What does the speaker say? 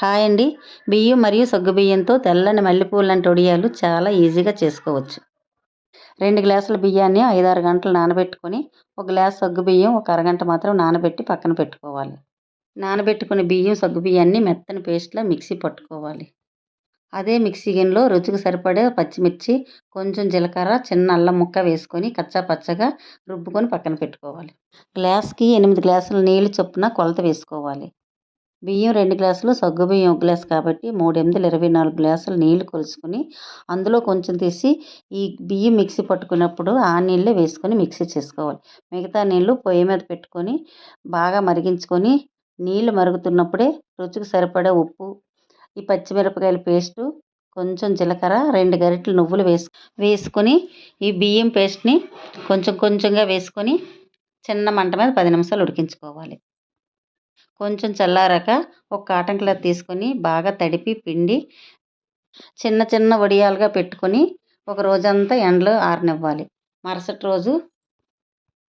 Hi అండి. బియ్యం మరియు సగ్గుబియ్యంతో తెల్లని మల్లెపూలు లాంటి వడియాలు చాలా ఈజీగా చేసుకోవచ్చు. రెండు గ్లాసుల బియ్యాన్ని ఐదారు గంటలు నానబెట్టుకొని ఒక గ్లాస్ సగ్గుబియ్యం ఒక అరగంట మాత్రం నానబెట్టి పక్కన పెట్టుకోవాలి. నానబెట్టుకుని బియ్యం సగ్గుబియ్యాన్ని మెత్తని పేస్ట్లా మిక్సీ పట్టుకోవాలి. అదే మిక్సీ గిన్నెలో రుచికి సరిపడే పచ్చిమిర్చి కొంచెం జీలకర్ర చిన్న అల్లం ముక్క వేసుకొని కచ్చా పచ్చగా రుబ్బుకొని పక్కన పెట్టుకోవాలి. గ్లాస్కి ఎనిమిది గ్లాసుల నీళ్ళు చొప్పున కొలత వేసుకోవాలి. బియ్యం రెండు గ్లాసులు సగ్గు బియ్యం ఒక గ్లాస్ కాబట్టి మూడు ఎనిమిది ఇరవై నాలుగు గ్లాసులు నీళ్ళు కొలుచుకుని అందులో కొంచెం తీసి ఈ బియ్యం మిక్సీ పట్టుకున్నప్పుడు ఆ నీళ్ళే వేసుకొని మిక్సీ చేసుకోవాలి. మిగతా నీళ్ళు పొయ్యి మీద పెట్టుకొని బాగా మరిగించుకొని నీళ్ళు మరుగుతున్నప్పుడే రుచికి సరిపడే ఉప్పు ఈ పచ్చిమిరపకాయల పేస్టు కొంచెం జీలకర్ర రెండు గరిటెలు నువ్వులు వేసు వేసుకొని ఈ బియ్యం పేస్ట్ని కొంచెం కొంచెంగా వేసుకొని చిన్న మంట మీద పది నిమిషాలు ఉడికించుకోవాలి. కొంచెం చల్లారాక ఒక కాటన్ క్లాత్ తీసుకొని బాగా తడిపి పిండి చిన్న చిన్న వడియాలుగా పెట్టుకొని ఒక రోజంతా ఎండలో ఆరనివ్వాలి. మరుసటి రోజు